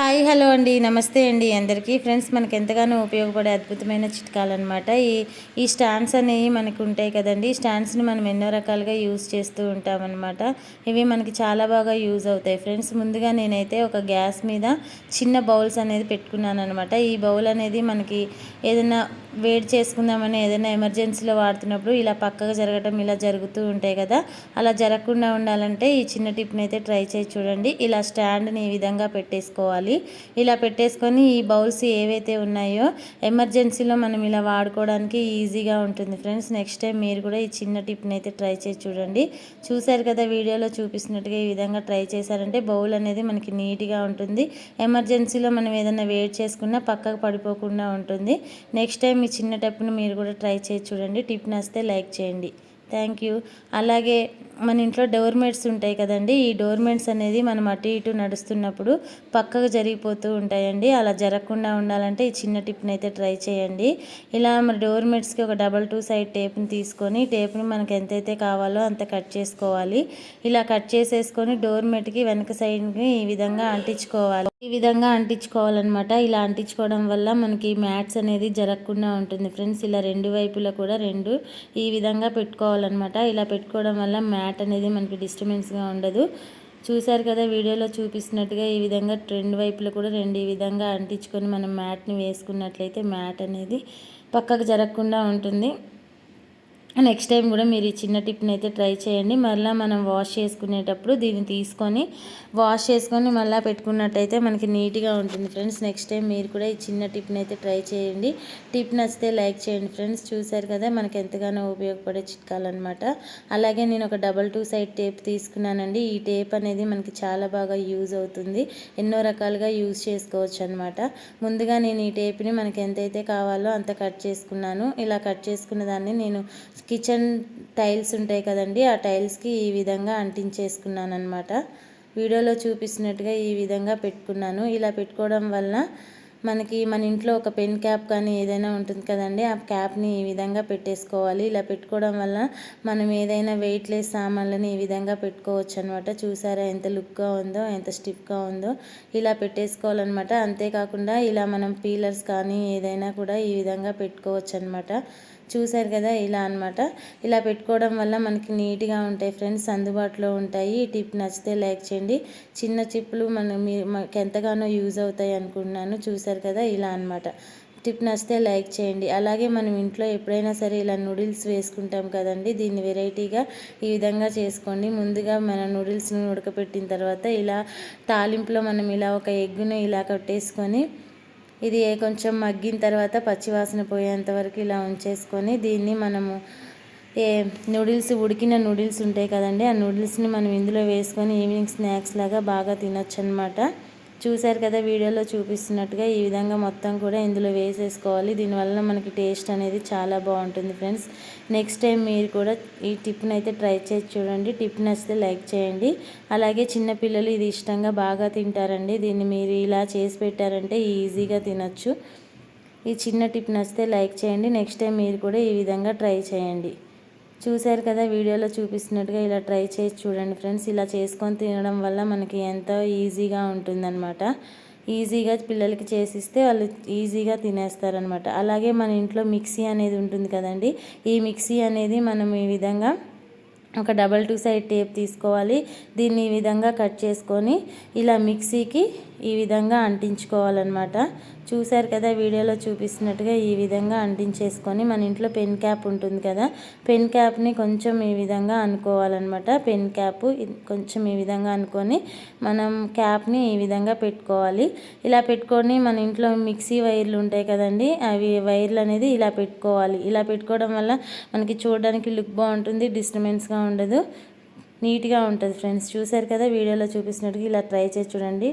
Hi hello అండి. నమస్తే అండి అందరికీ. ఫ్రెండ్స్ మనకు ఎంతగానో ఉపయోగపడే అద్భుతమైన చిట్కాలు అనమాట ఈ ఈ స్టాండ్స్ అనేవి మనకు ఉంటాయి కదండి. ఈ స్టాండ్స్ని మనం ఎన్నో రకాలుగా యూజ్ చేస్తూ ఉంటామన్నమాట ఇవి మనకి చాలా బాగా యూజ్ అవుతాయి. ఫ్రెండ్స్ ముందుగా నేనైతే ఒక గ్యాస్ మీద చిన్న బౌల్స్ అనేది పెట్టుకున్నాను అనమాట ఈ బౌల్ అనేది మనకి ఏదైనా వేడి చేసుకుందామని ఏదైనా ఎమర్జెన్సీలో వాడుతున్నప్పుడు ఇలా పక్కగా జరగటం ఇలా జరుగుతూ ఉంటాయి కదా అలా జరగకుండా ఉండాలంటే ఈ చిన్న టిప్ని అయితే ట్రై చేసి చూడండి. ఇలా స్టాండ్ని ఈ విధంగా పెట్టేసుకోవాలి. ఇలా పెట్టేసుకొని ఈ బౌల్స్ ఏవైతే ఉన్నాయో ఎమర్జెన్సీలో మనం ఇలా వాడుకోవడానికి ఈజీగా ఉంటుంది ఫ్రెండ్స్ నెక్స్ట్ టైం మీరు కూడా ఈ చిన్న టిప్ని అయితే ట్రై చేసి చూడండి. చూశారు కదా వీడియోలో చూపిస్తున్నట్టుగా ఈ విధంగా ట్రై చేశారంటే బౌల్ అనేది మనకి నీట్గా ఉంటుంది. ఎమర్జెన్సీలో మనం ఏదైనా వేడి చేసుకున్నా పక్కకు పడిపోకుండా ఉంటుంది. నెక్స్ట్ టైం మీ చిన్న టప్పును మీరు కూడా ట్రై చేసి చూడండి. టిప్ నచ్చితే లైక్ చేయండి. Thank you. అలాగే మన ఇంట్లో డోర్ మేట్స్ ఉంటాయి కదండి ఈ డోర్ మేట్స్ అనేది మనం అటు ఇటు నడుస్తున్నప్పుడు పక్కకు జరిగిపోతూ ఉంటాయండి. అలా జరగకుండా ఉండాలంటే ఈ చిన్న టిప్ని అయితే ట్రై చేయండి. ఇలా మన డోర్ మేట్స్కి ఒక డబల్ టూ సైడ్ టేప్ని తీసుకొని టేప్ని మనకు ఎంతైతే కావాలో అంత కట్ చేసుకోవాలి. ఇలా కట్ చేసేసుకొని డోర్ డోర్మేట్కి వెనక సైడ్ని ఈ విధంగా అంటించుకోవాలి. ఈ విధంగా అంటించుకోవాలన్నమాట. ఇలా అంటించుకోవడం వల్ల మనకి మ్యాట్స్ అనేది జరగకుండా ఉంటుంది. ఫ్రెండ్స్ ఇలా రెండు వైపులా కూడా రెండు ఈ విధంగా పెట్టుకోవాలన్నమాట. ఇలా పెట్టుకోవడం వల్ల మ్యాట్ మ్యాట్ అనేది మనకి డిస్టర్బెన్స్గా ఉండదు. చూశారు కదా వీడియోలో చూపిస్తున్నట్టుగా ఈ విధంగా రెండు వైపులు కూడా రెండు ఈ విధంగా అంటించుకొని మనం మ్యాట్ని వేసుకున్నట్లయితే మ్యాట్ అనేది పక్కకు జరగకుండా ఉంటుంది. నెక్స్ట్ టైం కూడా మీరు ఈ చిన్న టిప్ని అయితే ట్రై చేయండి. మళ్ళీ మనం వాష్ చేసుకునేటప్పుడు దీన్ని తీసుకొని వాష్ చేసుకొని మళ్ళీ పెట్టుకున్నట్టయితే మనకి నీట్గా ఉంటుంది ఫ్రెండ్స్. నెక్స్ట్ టైం మీరు కూడా ఈ చిన్న టిప్ని అయితే ట్రై చేయండి. టిప్ నచ్చితే లైక్ చేయండి ఫ్రెండ్స్. చూసారు కదా మనకి ఎంతగానో ఉపయోగపడే చిట్కాలన్నమాట అలాగే నేను ఒక డబల్ టూ సైడ్ టేప్ తీసుకున్నానండి. ఈ టేప్ అనేది మనకి చాలా బాగా యూజ్ అవుతుంది. ఎన్నో రకాలుగా యూజ్ చేసుకోవచ్చు అనమాట ముందుగా నేను ఈ టేప్ని మనకి ఎంతైతే కావాలో అంత కట్ చేసుకున్నాను. ఇలా కట్ చేసుకున్న దాన్ని నేను కిచెన్ టైల్స్ ఉంటాయి కదండి ఆ టైల్స్కి ఈ విధంగా అంటించేసుకున్నాను అనమాట వీడియోలో చూపిస్తున్నట్టుగా ఈ విధంగా పెట్టుకున్నాను. ఇలా పెట్టుకోవడం వల్ల మనకి మన ఇంట్లో ఒక పెన్ క్యాప్ కానీ ఏదైనా ఉంటుంది కదండి ఆ క్యాప్ని ఈ విధంగా పెట్టేసుకోవాలి. ఇలా పెట్టుకోవడం వల్ల మనం ఏదైనా వెయిట్లెస్ సామాన్లని ఈ విధంగా పెట్టుకోవచ్చు అనమాట చూసారా ఎంత లుక్గా ఉందో ఎంత స్టిఫ్గా ఉందో. ఇలా పెట్టేసుకోవాలన్నమాట. అంతేకాకుండా ఇలా మనం పీలర్స్ కానీ ఏదైనా కూడా ఈ విధంగా పెట్టుకోవచ్చు అనమాట చూసారు కదా ఇలా అనమాట ఇలా పెట్టుకోవడం వల్ల మనకి నీట్గా ఉంటాయి ఫ్రెండ్స్ అందుబాటులో ఉంటాయి. ఈ టిప్ నచ్చితే లైక్ చేయండి. చిన్న చిప్పులు మన మీకు ఎంతగానో యూజ్ అవుతాయి అనుకుంటున్నాను. చూసారు కదా ఇలా అనమాట టిప్ నచ్చితే లైక్ చేయండి. అలాగే మనం ఇంట్లో ఎప్పుడైనా సరే ఇలా నూడిల్స్ వేసుకుంటాం కదండి దీన్ని వెరైటీగా ఈ విధంగా చేసుకోండి. ముందుగా మన నూడిల్స్ని ఉడకపెట్టిన తర్వాత ఇలా తాలింపులో మనం ఇలా ఒక ఎగ్గును ఇలా కట్టేసుకొని ఇది కొంచెం మగ్గిన తర్వాత పచ్చివాసన పోయేంత వరకు ఇలా ఉంచేసుకొని దీన్ని మనము ఏ నూడిల్స్ ఉడికిన నూడిల్స్ ఉంటాయి కదండి ఆ నూడిల్స్ని మనం ఇందులో వేసుకొని ఈవినింగ్ స్నాక్స్ లాగా బాగా తినొచ్చు అనమాట చూశారు కదా వీడియోలో చూపిస్తున్నట్టుగా ఈ విధంగా మొత్తం కూడా ఇందులో వేసేసుకోవాలి. దీనివల్ల మనకి టేస్ట్ అనేది చాలా బాగుంటుంది ఫ్రెండ్స్. నెక్స్ట్ టైం మీరు కూడా ఈ టిప్ని అయితే ట్రై చేసి చూడండి. టిప్ నచ్చితే లైక్ చేయండి. అలాగే చిన్నపిల్లలు ఇది ఇష్టంగా బాగా తింటారండి. దీన్ని మీరు ఇలా చేసి పెట్టారంటే ఈజీగా తినచ్చు. ఈ చిన్న టిప్ నచ్చితే లైక్ చేయండి. నెక్స్ట్ టైం మీరు కూడా ఈ విధంగా ట్రై చేయండి. చూశారు కదా వీడియోలో చూపిస్తున్నట్టుగా ఇలా ట్రై చేసి చూడండి ఫ్రెండ్స్. ఇలా చేసుకొని తినడం వల్ల మనకి ఎంతో ఈజీగా ఉంటుందన్నమాట. ఈజీగా పిల్లలకి చేసిస్తే వాళ్ళు ఈజీగా తినేస్తారనమాట అలాగే మన ఇంట్లో మిక్సీ అనేది ఉంటుంది కదండి ఈ మిక్సీ అనేది మనం ఈ విధంగా ఒక డబల్ టూ సైడ్ టేప్ తీసుకోవాలి. దీన్ని ఈ విధంగా కట్ చేసుకొని ఇలా మిక్సీకి ఈ విధంగా అంటించుకోవాలన్నమాట. చూశారు కదా వీడియోలో చూపిస్తున్నట్టుగా ఈ విధంగా అంటించేసుకొని మన ఇంట్లో పెన్ క్యాప్ ఉంటుంది కదా పెన్ క్యాప్ని కొంచెం ఈ విధంగా అనుకోవాలన్నమాట. పెన్ క్యాప్ కొంచెం ఈ విధంగా అనుకొని మనం క్యాప్ని ఈ విధంగా పెట్టుకోవాలి. ఇలా పెట్టుకొని మన ఇంట్లో మిక్సీ వైర్లు ఉంటాయి కదండి అవి వైర్లు అనేది ఇలా పెట్టుకోవాలి. ఇలా పెట్టుకోవడం వల్ల మనకి చూడడానికి లుక్ బాగుంటుంది డిస్టర్బెన్స్గా ఉండదు నీట్గా ఉంటుంది ఫ్రెండ్స్. చూసారు కదా వీడియోలో చూపిస్తున్నట్టుగా ఇలా ట్రై చేసి చూడండి.